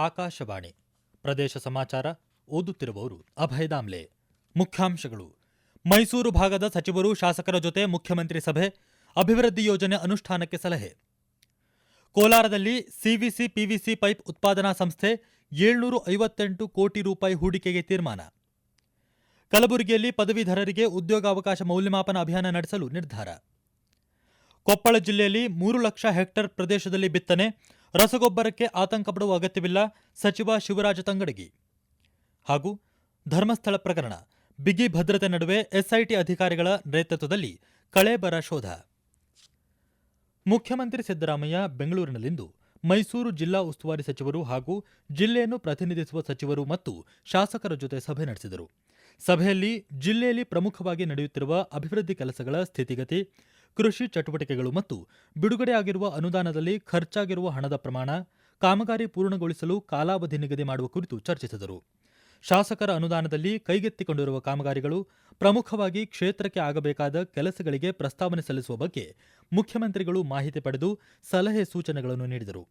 ಆಕಾಶವಾಣಿ. ಪ್ರದೇಶ ಸಮಾಚಾರ, ಓದುತ್ತಿರುವವರು ಅಭಯ ದಾಮ್ಲೆ. ಮುಖ್ಯಾಂಶಗಳು. ಮೈಸೂರು ಭಾಗದ ಸಚಿವರು, ಶಾಸಕರ ಜೊತೆ ಮುಖ್ಯಮಂತ್ರಿ ಸಭೆ, ಅಭಿವೃದ್ಧಿ ಯೋಜನೆ ಅನುಷ್ಠಾನಕ್ಕೆ ಸಲಹೆ. ಕೋಲಾರದಲ್ಲಿ ಸಿವಿಸಿ ಪಿವಿಸಿ ಪೈಪ್ ಉತ್ಪಾದನಾ ಸಂಸ್ಥೆ ಏಳ್ನೂರು ಐವತ್ತೆಂಟು ಕೋಟಿ ರೂಪಾಯಿ ಹೂಡಿಕೆಗೆ ತೀರ್ಮಾನ. ಕಲಬುರಗಿಯಲ್ಲಿ ಪದವೀಧರರಿಗೆ ಉದ್ಯೋಗಾವಕಾಶ ಮೌಲ್ಯಮಾಪನ ಅಭಿಯಾನ ನಡೆಸಲು ನಿರ್ಧಾರ. ಕೊಪ್ಪಳ ಜಿಲ್ಲೆಯಲ್ಲಿ ಮೂರು ಲಕ್ಷ ಹೆಕ್ಟೇರ್ ಪ್ರದೇಶದಲ್ಲಿ ಬಿತ್ತನೆ ರಸಗೊಬ್ಬರಕ್ಕೆ ಆತಂಕ ಪಡುವ ಅಗತ್ಯವಿಲ್ಲ. ಸಚಿವ ಶಿವರಾಜ ತಂಗಡಗಿ. ಹಾಗೂ ಧರ್ಮಸ್ಥಳ ಪ್ರಕರಣ. ಬಿಗಿ ಭದ್ರತೆ ನಡುವೆ ಎಸ್ಐಟಿ ಅಧಿಕಾರಿಗಳ ನೇತೃತ್ವದಲ್ಲಿ ಕಳೇಬರ ಶೋಧ. ಮುಖ್ಯಮಂತ್ರಿ ಸಿದ್ದರಾಮಯ್ಯ ಬೆಂಗಳೂರಿನಲ್ಲಿಂದು ಮೈಸೂರು ಜಿಲ್ಲಾ ಉಸ್ತುವಾರಿ ಸಚಿವರು ಹಾಗೂ ಜಿಲ್ಲೆಯನ್ನು ಪ್ರತಿನಿಧಿಸುವ ಸಚಿವರು ಮತ್ತು ಶಾಸಕರ ಜೊತೆ ಸಭೆ ನಡೆಸಿದರು. ಸಭೆಯಲ್ಲಿ ಜಿಲ್ಲೆಯಲ್ಲಿ ಪ್ರಮುಖವಾಗಿ ನಡೆಯುತ್ತಿರುವ ಅಭಿವೃದ್ಧಿ ಕೆಲಸಗಳ ಸ್ಥಿತಿಗತಿ ಕೃಷಿ ಚಟುವಟಿಕೆಗಳು ಮತ್ತು ಬಿಡುಗಡೆಯಾಗಿರುವ ಅನುದಾನದಲ್ಲಿ ಖರ್ಚಾಗಿರುವ ಹಣದ ಪ್ರಮಾಣ ಕಾಮಗಾರಿ ಪೂರ್ಣಗೊಳಿಸಲು ಕಾಲಾವಧಿ ನಿಗದಿ ಮಾಡುವ ಕುರಿತು ಚರ್ಚಿಸಿದರು. ಶಾಸಕರ ಅನುದಾನದಲ್ಲಿ ಕೈಗೆತ್ತಿಕೊಂಡಿರುವ ಕಾಮಗಾರಿಗಳು ಪ್ರಮುಖವಾಗಿ ಕ್ಷೇತ್ರಕ್ಕೆ ಆಗಬೇಕಾದ ಕೆಲಸಗಳಿಗೆ ಪ್ರಸ್ತಾವನೆ ಸಲ್ಲಿಸುವ ಬಗ್ಗೆ ಮುಖ್ಯಮಂತ್ರಿಗಳು ಮಾಹಿತಿ ಪಡೆದು ಸಲಹೆ ಸೂಚನೆಗಳನ್ನು ನೀಡಿದರು.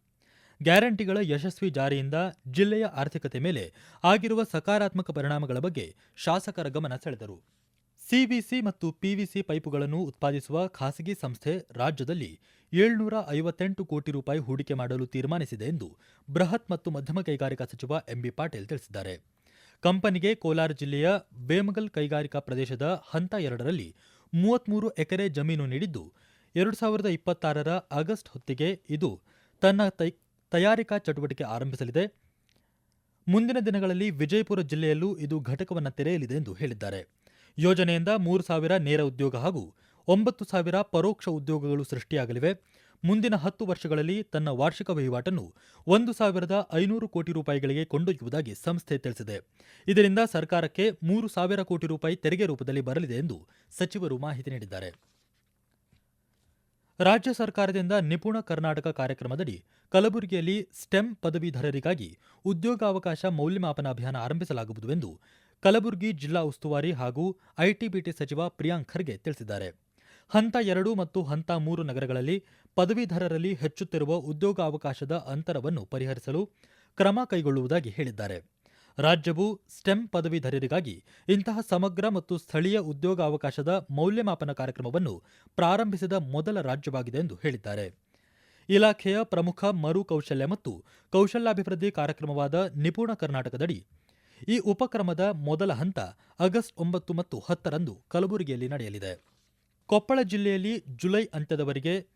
ಗ್ಯಾರಂಟಿಗಳ ಯಶಸ್ವಿ ಜಾರಿಯಿಂದ ಜಿಲ್ಲೆಯ ಆರ್ಥಿಕತೆ ಮೇಲೆ ಆಗಿರುವ ಸಕಾರಾತ್ಮಕ ಪರಿಣಾಮಗಳ ಬಗ್ಗೆ ಶಾಸಕರ ಗಮನ ಸೆಳೆದರು. ಸಿವಿಸಿ ಮತ್ತು ಪಿವಿಸಿ ಪೈಪುಗಳನ್ನು ಉತ್ಪಾದಿಸುವ ಖಾಸಗಿ ಸಂಸ್ಥೆ ರಾಜ್ಯದಲ್ಲಿ ಏಳ್ನೂರ ಐವತ್ತೆಂಟು ಕೋಟಿ ರೂಪಾಯಿ ಹೂಡಿಕೆ ಮಾಡಲು ತೀರ್ಮಾನಿಸಿದೆ ಎಂದು ಬೃಹತ್ ಮತ್ತು ಮಧ್ಯಮ ಕೈಗಾರಿಕಾ ಸಚಿವ ಎಂಬಿ ಪಾಟೀಲ್ ತಿಳಿಸಿದ್ದಾರೆ. ಕಂಪನಿಗೆ ಕೋಲಾರ ಜಿಲ್ಲೆಯ ಬೇಮಗಲ್ ಕೈಗಾರಿಕಾ ಪ್ರದೇಶದ ಹಂತ ಎರಡರಲ್ಲಿ ಮೂವತ್ಮೂರು ಎಕರೆ ಜಮೀನು ನೀಡಿದ್ದು, ಎರಡು ಸಾವಿರದ ಇಪ್ಪತ್ತಾರರ ಆಗಸ್ಟ್ ಹೊತ್ತಿಗೆ ಇದು ತನ್ನ ತಯಾರಿಕಾ ಚಟುವಟಿಕೆ ಆರಂಭಿಸಲಿದೆ. ಮುಂದಿನ ದಿನಗಳಲ್ಲಿ ವಿಜಯಪುರ ಜಿಲ್ಲೆಯಲ್ಲೂ ಇದು ಘಟಕವನ್ನು ತೆರೆಯಲಿದೆ ಎಂದು ಹೇಳಿದ್ದಾರೆ. ಯೋಜನೆಯಿಂದ ಮೂರು ಸಾವಿರ ನೇರ ಉದ್ಯೋಗ ಹಾಗೂ ಒಂಬತ್ತು ಸಾವಿರ ಪರೋಕ್ಷ ಉದ್ಯೋಗಗಳು ಸೃಷ್ಟಿಯಾಗಲಿವೆ. ಮುಂದಿನ ಹತ್ತು ವರ್ಷಗಳಲ್ಲಿ ತನ್ನ ವಾರ್ಷಿಕ ವಹಿವಾಟನ್ನು ಒಂದು ಸಾವಿರದ ಐನೂರು ಕೋಟಿ ರೂಪಾಯಿಗಳಿಗೆ ಕೊಂಡೊಯ್ಯುವುದಾಗಿ ಸಂಸ್ಥೆ ತಿಳಿಸಿದೆ. ಇದರಿಂದ ಸರ್ಕಾರಕ್ಕೆ ಮೂರು ಸಾವಿರ ಕೋಟಿ ರೂಪಾಯಿ ತೆರಿಗೆ ರೂಪದಲ್ಲಿ ಬರಲಿದೆ ಎಂದು ಸಚಿವರು ಮಾಹಿತಿ ನೀಡಿದ್ದಾರೆ. ರಾಜ್ಯ ಸರ್ಕಾರದಿಂದ ನಿಪುಣ ಕರ್ನಾಟಕ ಕಾರ್ಯಕ್ರಮದಡಿ ಕಲಬುರಗಿಯಲ್ಲಿ ಸ್ಟೆಮ್ ಪದವೀಧರರಿಗಾಗಿ ಉದ್ಯೋಗಾವಕಾಶ ಮೌಲ್ಯಮಾಪನ ಅಭಿಯಾನ ಆರಂಭಿಸಲಾಗುವುದು ಎಂದು ಕಲಬುರಗಿ ಜಿಲ್ಲಾ ಉಸ್ತುವಾರಿ ಹಾಗೂ ಐಟಿಬಿಟಿ ಸಚಿವ ಪ್ರಿಯಾಂಕ್ ಖರ್ಗೆ ತಿಳಿಸಿದ್ದಾರೆ. ಹಂತ ಎರಡು ಮತ್ತು ಹಂತ ಮೂರು ನಗರಗಳಲ್ಲಿ ಪದವೀಧರರಲ್ಲಿ ಹೆಚ್ಚುತ್ತಿರುವ ಉದ್ಯೋಗಾವಕಾಶದ ಅಂತರವನ್ನು ಪರಿಹರಿಸಲು ಕ್ರಮ ಕೈಗೊಳ್ಳುವುದಾಗಿ ಹೇಳಿದ್ದಾರೆ. ರಾಜ್ಯವು ಸ್ಟೆಮ್ ಪದವೀಧರರಿಗಾಗಿ ಇಂತಹ ಸಮಗ್ರ ಮತ್ತು ಸ್ಥಳೀಯ ಉದ್ಯೋಗಾವಕಾಶದ ಮೌಲ್ಯಮಾಪನ ಕಾರ್ಯಕ್ರಮವನ್ನು ಪ್ರಾರಂಭಿಸಿದ ಮೊದಲ ರಾಜ್ಯವಾಗಿದೆ ಎಂದು ಹೇಳಿದ್ದಾರೆ. ಇಲಾಖೆಯ ಪ್ರಮುಖ ಮರು ಕೌಶಲ್ಯ ಮತ್ತು ಕೌಶಲ್ಯಾಭಿವೃದ್ಧಿ ಕಾರ್ಯಕ್ರಮವಾದ ನಿಪುಣ ಕರ್ನಾಟಕದಡಿ ಈ ಉಪಕ್ರಮದ ಮೊದಲ ಹಂತ ಆಗಸ್ಟ್ ಒಂಬತ್ತು ಮತ್ತು ಹತ್ತರಂದು ಕಲಬುರಗಿಯಲ್ಲಿ ನಡೆಯಲಿದೆ. ಕೊಪ್ಪಳ ಜಿಲ್ಲೆಯಲ್ಲಿ ಜುಲೈ ಅಂತ್ಯದವರೆಗೆ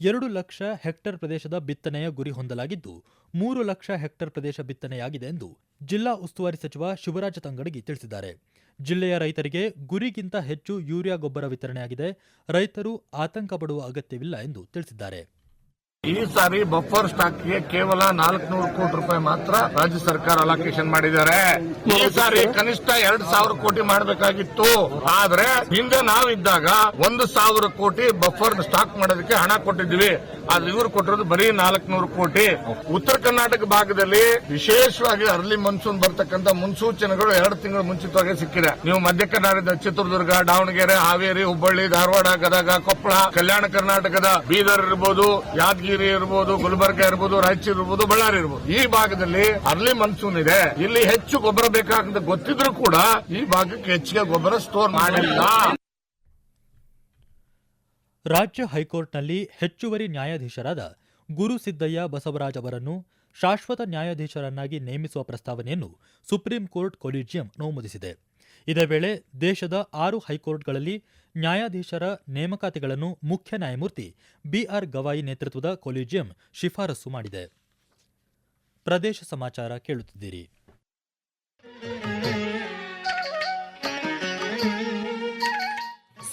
ಎರಡು ಲಕ್ಷ ಹೆಕ್ಟೇರ್ ಪ್ರದೇಶದ ಬಿತ್ತನೆಯ ಗುರಿ ಹೊಂದಲಾಗಿದ್ದು, ಮೂರು ಲಕ್ಷ ಹೆಕ್ಟೇರ್ ಪ್ರದೇಶ ಬಿತ್ತನೆಯಾಗಿದೆ ಎಂದು ಜಿಲ್ಲಾ ಉಸ್ತುವಾರಿ ಸಚಿವ ಶಿವರಾಜ ತಂಗಡಗಿ ತಿಳಿಸಿದ್ದಾರೆ. ಜಿಲ್ಲೆಯ ರೈತರಿಗೆ ಗುರಿಗಿಂತ ಹೆಚ್ಚು ಯೂರಿಯಾ ಗೊಬ್ಬರ ವಿತರಣೆಯಾಗಿದೆ. ರೈತರು ಆತಂಕ ಪಡುವ ಅಗತ್ಯವಿಲ್ಲ ಎಂದು ತಿಳಿಸಿದ್ದಾರೆ. ಈ ಸಾರಿ ಬಫರ್ ಸ್ಟಾಕ್ಗೆ ಕೇವಲ ನಾಲ್ಕುನೂರು ಕೋಟಿ ರೂಪಾಯಿ ಮಾತ್ರ ರಾಜ್ಯ ಸರ್ಕಾರ ಅಲೋಕೇಶನ್ ಮಾಡಿದ್ದಾರೆ. ಈ ಸಾರಿ ಕನಿಷ್ಠ ಎರಡ್ ಸಾವಿರ ಕೋಟಿ ಮಾಡಬೇಕಾಗಿತ್ತು. ಆದ್ರೆ ಹಿಂದೆ ನಾವಿದ್ದಾಗ ಒಂದು ಸಾವಿರ ಕೋಟಿ ಬಫರ್ ಸ್ಟಾಕ್ ಮಾಡೋದಕ್ಕೆ ಹಣ ಕೊಟ್ಟಿದ್ವಿ. ಆದ್ರೆ ಇವರು ಕೊಟ್ಟಿರೋದು ಬರೀ ನಾಲ್ಕುನೂರು ಕೋಟಿ. ಉತ್ತರ ಕರ್ನಾಟಕ ಭಾಗದಲ್ಲಿ ವಿಶೇಷವಾಗಿ ಅರ್ಲಿ ಮನ್ಸೂನ್ ಬರ್ತಕ್ಕಂತ ಮುನ್ಸೂಚನೆಗಳು ಎರಡು ತಿಂಗಳು ಮುಂಚಿತವಾಗಿ ಸಿಕ್ಕಿದೆ. ನೀವು ಮಧ್ಯ ಕರ್ನಾಟಕದ ಚಿತ್ರದುರ್ಗ, ದಾವಣಗೆರೆ, ಹಾವೇರಿ, ಹುಬ್ಬಳ್ಳಿ, ಧಾರವಾಡ, ಗದಗ, ಕೊಪ್ಪಳ, ಕಲ್ಯಾಣ ಕರ್ನಾಟಕದ ಬೀದರ್ ಇರ್ಬೋದು, ಯಾದಗಿರಿ ಇರ್ಬೋದು, ಗುಲ್ಬರ್ಗ ಇರ್ಬೋದು, ರಾಯಚೂರು ಇರ್ಬೋದು, ಬಳ್ಳಾರಿ ಇರ್ಬೋದು. ಈ ಭಾಗದಲ್ಲಿ ಅರ್ಲಿ ಮನ್ಸೂನ್ ಇದೆ. ಇಲ್ಲಿ ಹೆಚ್ಚು ಗೊಬ್ಬರ ಬೇಕಾಗಂತ ಗೊತ್ತಿದ್ರು ಕೂಡ ಈ ಭಾಗಕ್ಕೆ ಹೆಚ್ಚಿಗೆ ಗೊಬ್ಬರ ಸ್ಟೋರ್ ಮಾಡಿಲ್ಲ. ರಾಜ್ಯ ಹೈಕೋರ್ಟ್ನಲ್ಲಿ ಹೆಚ್ಚುವರಿ ನ್ಯಾಯಾಧೀಶರಾದ ಗುರುಸಿದ್ದಯ್ಯ ಬಸವರಾಜ್ ಅವರನ್ನು ಶಾಶ್ವತ ನ್ಯಾಯಾಧೀಶರನ್ನಾಗಿ ನೇಮಿಸುವ ಪ್ರಸ್ತಾವನೆಯನ್ನು ಸುಪ್ರೀಂ ಕೋರ್ಟ್ ಕೊಲಿಜಿಯಂ ಅನುಮೋದಿಸಿದೆ ಇದೇ ವೇಳೆ ದೇಶದ ಆರು ಹೈಕೋರ್ಟ್ಗಳಲ್ಲಿ ನ್ಯಾಯಾಧೀಶರ ನೇಮಕಾತಿಗಳನ್ನು ಮುಖ್ಯ ನ್ಯಾಯಮೂರ್ತಿ ಬಿಆರ್ ಗವಾಯಿ ನೇತೃತ್ವದ ಕೊಲಿಜಿಯಂ ಶಿಫಾರಸು ಮಾಡಿದೆ. ಪ್ರದೇಶ ಸಮಾಚಾರ ಕೇಳುತ್ತಿದ್ದೀರಿ.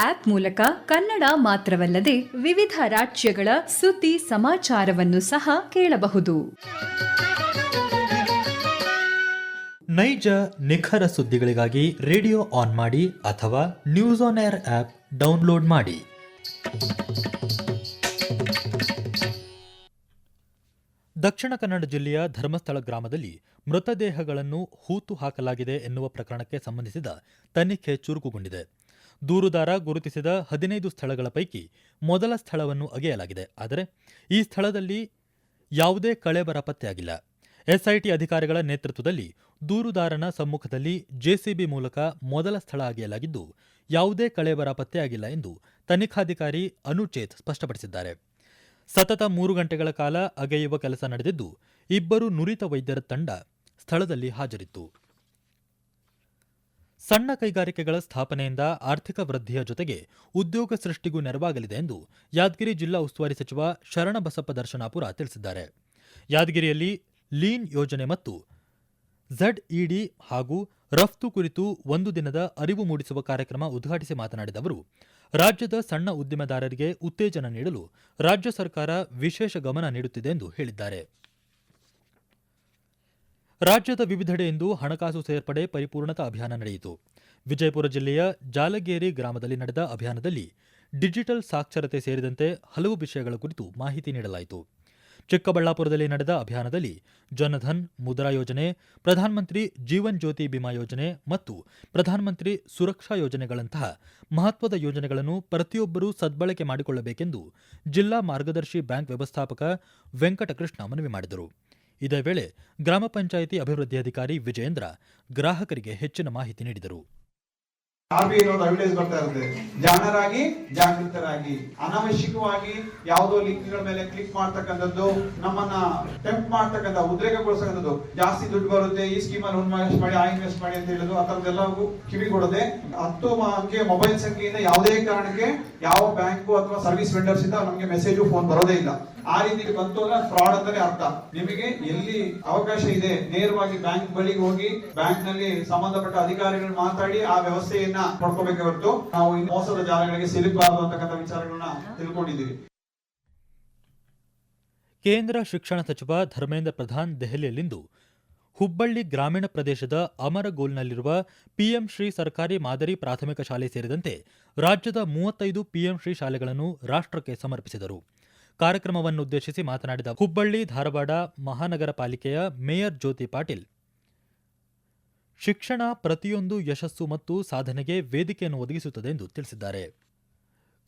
ಆಪ್ ಮೂಲಕ ಕನ್ನಡ ಮಾತ್ರವಲ್ಲದೆ ವಿವಿಧ ರಾಜ್ಯಗಳ ಸುದ್ದಿ ಸಮಾಚಾರವನ್ನು ಸಹ ಕೇಳಬಹುದು. ನೈಜ ನಿಖರ ಸುದ್ದಿಗಳಿಗಾಗಿ ರೇಡಿಯೋ ಆನ್ ಮಾಡಿ ಅಥವಾ news on air app download ಮಾಡಿ. ದಕ್ಷಿಣ ಕನ್ನಡ ಜಿಲ್ಲೆಯ ಧರ್ಮಸ್ಥಳ ಗ್ರಾಮದಲ್ಲಿ ಮೃತದೇಹಗಳನ್ನು ಹೂತು ಹಾಕಲಾಗಿದೆ ಎನ್ನುವ ಪ್ರಕರಣಕ್ಕೆ ಸಂಬಂಧಿಸಿದ ತನಿಖೆ ಚುರುಕುಗೊಂಡಿದೆ. ದೂರುದಾರ ಗುರುತಿಸಿದ ಹದಿನೈದು ಸ್ಥಳಗಳ ಪೈಕಿ ಮೊದಲ ಸ್ಥಳವನ್ನು ಅಗೆಯಲಾಗಿದೆ. ಆದರೆ ಈ ಸ್ಥಳದಲ್ಲಿ ಯಾವುದೇ ಕಳೆಬರ ಪತ್ತೆಯಾಗಿಲ್ಲ. ಎಸ್ಐಟಿ ಅಧಿಕಾರಿಗಳ ನೇತೃತ್ವದಲ್ಲಿ ದೂರುದಾರನ ಸಮ್ಮುಖದಲ್ಲಿ ಜೆಸಿಬಿ ಮೂಲಕ ಮೊದಲ ಸ್ಥಳ ಅಗೆಯಲಾಗಿದ್ದು, ಯಾವುದೇ ಕಳೆಬರ ಪತ್ತೆಯಾಗಿಲ್ಲ ಎಂದು ತನಿಖಾಧಿಕಾರಿ ಅನುಚೇತ್ ಸ್ಪಷ್ಟಪಡಿಸಿದ್ದಾರೆ. ಸತತ ಮೂರು ಗಂಟೆಗಳ ಕಾಲ ಅಗೆಯುವ ಕೆಲಸ ನಡೆದಿದ್ದು, ಇಬ್ಬರು ನುರಿತ ವೈದ್ಯರ ತಂಡ ಸ್ಥಳದಲ್ಲಿ ಹಾಜರಿತ್ತು. ಸಣ್ಣ ಕೈಗಾರಿಕೆಗಳ ಸ್ಥಾಪನೆಯಿಂದ ಆರ್ಥಿಕ ವೃದ್ಧಿಯ ಜೊತೆಗೆ ಉದ್ಯೋಗ ಸೃಷ್ಟಿಗೂ ನೆರವಾಗಲಿದೆ ಎಂದು ಯಾದಗಿರಿ ಜಿಲ್ಲಾ ಉಸ್ತುವಾರಿ ಸಚಿವ ಶರಣಬಸಪ್ಪ ದರ್ಶನಾಪುರ ತಿಳಿಸಿದ್ದಾರೆ. ಯಾದಗಿರಿಯಲ್ಲಿ ಲೀನ್ ಯೋಜನೆ ಮತ್ತು ಝಡ್ಇಡಿ ಹಾಗೂ ರಫ್ತು ಕುರಿತು ಒಂದು ದಿನದ ಅರಿವು ಮೂಡಿಸುವ ಕಾರ್ಯಕ್ರಮ ಉದ್ಘಾಟಿಸಿ ಮಾತನಾಡಿದ ಅವರು, ರಾಜ್ಯದ ಸಣ್ಣ ಉದ್ಯಮದಾರರಿಗೆ ಉತ್ತೇಜನ ನೀಡಲು ರಾಜ್ಯ ಸರ್ಕಾರ ವಿಶೇಷ ಗಮನ ನೀಡುತ್ತಿದೆ ಎಂದು ಹೇಳಿದ್ದಾರೆ. ರಾಜ್ಯದ ವಿವಿಧೆಡೆಯಿಂದ ಹಣಕಾಸು ಸೇರ್ಪಡೆ ಪರಿಪೂರ್ಣತಾ ಅಭಿಯಾನ ನಡೆಯಿತು. ವಿಜಯಪುರ ಜಿಲ್ಲೆಯ ಜಾಲಗೇರಿ ಗ್ರಾಮದಲ್ಲಿ ನಡೆದ ಅಭಿಯಾನದಲ್ಲಿ ಡಿಜಿಟಲ್ ಸಾಕ್ಷರತೆ ಸೇರಿದಂತೆ ಹಲವು ವಿಷಯಗಳ ಕುರಿತು ಮಾಹಿತಿ ನೀಡಲಾಯಿತು. ಚಿಕ್ಕಬಳ್ಳಾಪುರದಲ್ಲಿ ನಡೆದ ಅಭಿಯಾನದಲ್ಲಿ ಜನಧನ್ ಮುದ್ರಾ ಯೋಜನೆ, ಪ್ರಧಾನಮಂತ್ರಿ ಜೀವನ್ ಜ್ಯೋತಿ ಬಿಮಾ ಯೋಜನೆ ಮತ್ತು ಪ್ರಧಾನಮಂತ್ರಿ ಸುರಕ್ಷಾ ಯೋಜನೆಗಳಂತಹ ಮಹತ್ವದ ಯೋಜನೆಗಳನ್ನು ಪ್ರತಿಯೊಬ್ಬರೂ ಸದ್ಬಳಕೆ ಮಾಡಿಕೊಳ್ಳಬೇಕೆಂದು ಜಿಲ್ಲಾ ಮಾರ್ಗದರ್ಶಿ ಬ್ಯಾಂಕ್ ವ್ಯವಸ್ಥಾಪಕ ವೆಂಕಟಕೃಷ್ಣ ಮನವಿ ಮಾಡಿದರು. ಇದೇ ವೇಳೆ ಗ್ರಾಮ ಪಂಚಾಯಿತಿ ಅಭಿವೃದ್ಧಿ ಅಧಿಕಾರಿ ವಿಜಯೇಂದ್ರ ಗ್ರಾಹಕರಿಗೆ ಹೆಚ್ಚಿನ ಮಾಹಿತಿ ನೀಡಿದರು. ಜಾಣರಾಗಿ, ಜಾಗೃತರಾಗಿ, ಅನಾವಶ್ಯಕವಾಗಿ ಯಾವುದೋ ಲಿಂಕ್ಗಳ ಮೇಲೆ ಕ್ಲಿಕ್ ಮಾಡ್ತಕ್ಕಂಥದ್ದು, ನಮ್ಮನ್ನ ಟೆಂಪ್ ಮಾಡ್ತಕ್ಕಂಥ, ಉದ್ರೇಕಗೊಳಿಸ್ತಕ್ಕಂಥದ್ದು. ಜಾಸ್ತಿ ದುಡ್ಡು ಬರುತ್ತೆ, ಈ ಸ್ಕೀಮ್ ಅಲ್ಲಿ ಇನ್ವೆಸ್ಟ್ ಮಾಡಿ, ಆ ಇನ್ವೆಸ್ಟ್ ಮಾಡಿ ಅಂತ ಹೇಳೋದು ಆ ಥರದ್ದೆಲ್ಲವೂ ಕಿವಿಗೊಡದೆ ಹತ್ತು ಮೊಬೈಲ್ ಸಂಖ್ಯೆಯಿಂದ ಯಾವುದೇ ಕಾರಣಕ್ಕೆ ಯಾವ ಬ್ಯಾಂಕು ಅಥವಾ ಸರ್ವಿಸ್ ವೆಂಡರ್ಸ್ ಇಂದ ನಮಗೆ ಮೆಸೇಜ್, ಫೋನ್ ಬರೋದೇ ಇಲ್ಲ. ಆ ರೀತಿ ಬಂತು ಅಂದ್ರೆ ಫ್ರಾಡ್ ಅಂತಾನೆ ಅರ್ಥ. ನಿಮಗೆ ಎಲ್ಲಿ ಅವಕಾಶ ಇದೆ, ನೇರವಾಗಿ ಬ್ಯಾಂಕ್ ಬಳಿಗೆ ಹೋಗಿ ಬ್ಯಾಂಕ್ನಲ್ಲಿ ಸಂಬಂಧಪಟ್ಟ ಅಧಿಕಾರಿಗಳು ಮಾತಾಡಿ ಆ ವ್ಯವಸ್ಥೆಯನ್ನ ಪಡ್ಕೋಬೇಕೆ ಹೊರತು ನಾವು ಮೋಸದ ಜಾಲಗಳಿಗೆ ಸಿಲುಕಬಾರದು ಅಂತಕ್ಕಂಥ ವಿಚಾರಗಳನ್ನ ತಿಳ್ಕೊಂಡಿದ್ದೀವಿ. ಕೇಂದ್ರ ಶಿಕ್ಷಣ ಸಚಿವ ಧರ್ಮೇಂದ್ರ ಪ್ರಧಾನ್ ದೆಹಲಿಯಲ್ಲಿಂದು ಹುಬ್ಬಳ್ಳಿ ಗ್ರಾಮೀಣ ಪ್ರದೇಶದ ಅಮರಗೋಲ್ನಲ್ಲಿರುವ ಪಿಎಂ ಶ್ರೀ ಸರ್ಕಾರಿ ಮಾದರಿ ಪ್ರಾಥಮಿಕ ಶಾಲೆ ಸೇರಿದಂತೆ ರಾಜ್ಯದ ಮೂವತ್ತೈದು ಪಿಎಂ ಶ್ರೀ ಶಾಲೆಗಳನ್ನು ರಾಷ್ಟ್ರಕ್ಕೆ ಸಮರ್ಪಿಸಿದರು. ಕಾರ್ಯಕ್ರಮವನ್ನುದ್ದೇಶಿಸಿ ಮಾತನಾಡಿದ ಹುಬ್ಬಳ್ಳಿ ಧಾರವಾಡ ಮಹಾನಗರ ಪಾಲಿಕೆಯ ಮೇಯರ್ ಜ್ಯೋತಿ ಪಾಟೀಲ್, ಶಿಕ್ಷಣ ಪ್ರತಿಯೊಂದು ಯಶಸ್ಸು ಮತ್ತು ಸಾಧನೆಗೆ ವೇದಿಕೆಯನ್ನು ಒದಗಿಸುತ್ತದೆ ಎಂದು ತಿಳಿಸಿದ್ದಾರೆ.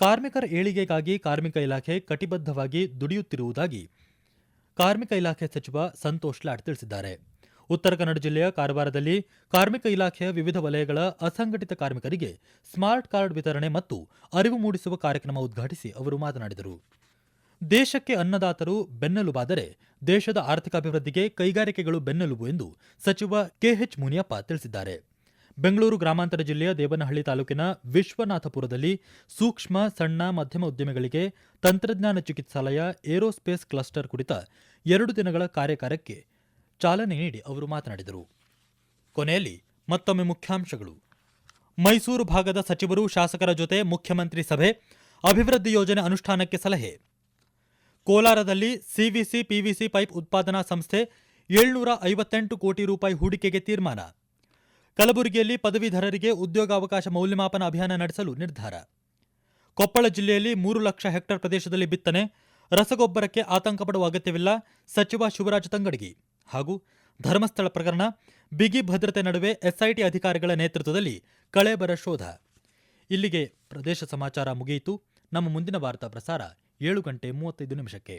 ಕಾರ್ಮಿಕರ ಏಳಿಗೆಗಾಗಿ ಕಾರ್ಮಿಕ ಇಲಾಖೆ ಕಟಿಬದ್ಧವಾಗಿ ದುಡಿಯುತ್ತಿರುವುದಾಗಿ ಕಾರ್ಮಿಕ ಇಲಾಖೆ ಸಚಿವ ಸಂತೋಷ್ ಲಾಡ್ ತಿಳಿಸಿದ್ದಾರೆ. ಉತ್ತರ ಕನ್ನಡ ಜಿಲ್ಲೆಯ ಕಾರವಾರದಲ್ಲಿ ಕಾರ್ಮಿಕ ಇಲಾಖೆಯ ವಿವಿಧ ವಲಯಗಳ ಅಸಂಘಟಿತ ಕಾರ್ಮಿಕರಿಗೆ ಸ್ಮಾರ್ಟ್ ಕಾರ್ಡ್ ವಿತರಣೆ ಮತ್ತು ಅರಿವು ಮೂಡಿಸುವ ಕಾರ್ಯಕ್ರಮ ಉದ್ಘಾಟಿಸಿ ಅವರು ಮಾತನಾಡಿದರು. ದೇಶಕ್ಕೆ ಅನ್ನದಾತರು ಬೆನ್ನೆಲುಬಾದರೆ ದೇಶದ ಆರ್ಥಿಕ ಅಭಿವೃದ್ಧಿಗೆ ಕೈಗಾರಿಕೆಗಳು ಬೆನ್ನೆಲುಬು ಎಂದು ಸಚಿವ ಕೆಎಚ್ ಮುನಿಯಪ್ಪ ತಿಳಿಸಿದ್ದಾರೆ. ಬೆಂಗಳೂರು ಗ್ರಾಮಾಂತರ ಜಿಲ್ಲೆಯ ದೇವನಹಳ್ಳಿ ತಾಲೂಕಿನ ವಿಶ್ವನಾಥಪುರದಲ್ಲಿ ಸೂಕ್ಷ್ಮ, ಸಣ್ಣ, ಮಧ್ಯಮ ಉದ್ಯಮಿಗಳಿಗೆ ತಂತ್ರಜ್ಞಾನ ಚಿಕಿತ್ಸಾಲಯ ಏರೋಸ್ಪೇಸ್ ಕ್ಲಸ್ಟರ್ ಕುರಿತ ಎರಡು ದಿನಗಳ ಕಾರ್ಯಕಾರಕ್ಕೆ ಚಾಲನೆ ನೀಡಿ ಅವರು ಮಾತನಾಡಿದರು. ಕೊನೆಯಲ್ಲಿ ಮತ್ತೊಮ್ಮೆ ಮುಖ್ಯಾಂಶಗಳು. ಮೈಸೂರು ಭಾಗದ ಸಚಿವರು ಶಾಸಕರ ಜೊತೆ ಮುಖ್ಯಮಂತ್ರಿ ಸಭೆ, ಅಭಿವೃದ್ಧಿ ಯೋಜನೆ ಅನುಷ್ಠಾನಕ್ಕೆ ಸಲಹೆ. ಕೋಲಾರದಲ್ಲಿ ಸಿವಿಸಿ ಪಿವಿಸಿ ಪೈಪ್ ಉತ್ಪಾದನಾ ಸಂಸ್ಥೆ ಏಳ್ನೂರ ಐವತ್ತೆಂಟು ಕೋಟಿ ರೂಪಾಯಿ ಹೂಡಿಕೆಗೆ ತೀರ್ಮಾನ. ಕಲಬುರಗಿಯಲ್ಲಿ ಪದವೀಧರರಿಗೆ ಉದ್ಯೋಗಾವಕಾಶ ಮೌಲ್ಯಮಾಪನ ಅಭಿಯಾನ ನಡೆಸಲು ನಿರ್ಧಾರ. ಕೊಪ್ಪಳ ಜಿಲ್ಲೆಯಲ್ಲಿ ಮೂರು ಲಕ್ಷ ಹೆಕ್ಟೇರ್ ಪ್ರದೇಶದಲ್ಲಿ ಬಿತ್ತನೆ, ರಸಗೊಬ್ಬರಕ್ಕೆ ಆತಂಕ ಪಡುವ ಅಗತ್ಯವಿಲ್ಲ, ಸಚಿವ ಶಿವರಾಜ ತಂಗಡಗಿ. ಹಾಗೂ ಧರ್ಮಸ್ಥಳ ಪ್ರಕರಣ, ಬಿಗಿ ಭದ್ರತೆ ನಡುವೆ ಎಸ್ಐಟಿ ಅಧಿಕಾರಿಗಳ ನೇತೃತ್ವದಲ್ಲಿ ಕಳೆಬರ ಶೋಧ. ಇಲ್ಲಿಗೆ ಪ್ರದೇಶ ಸಮಾಚಾರ ಮುಗಿಯಿತು. ನಮ್ಮ ಮುಂದಿನ ವಾರ್ತಾ ಪ್ರಸಾರ ಏಳು ಗಂಟೆ ಮೂವತ್ತೈದು ನಿಮಿಷಕ್ಕೆ.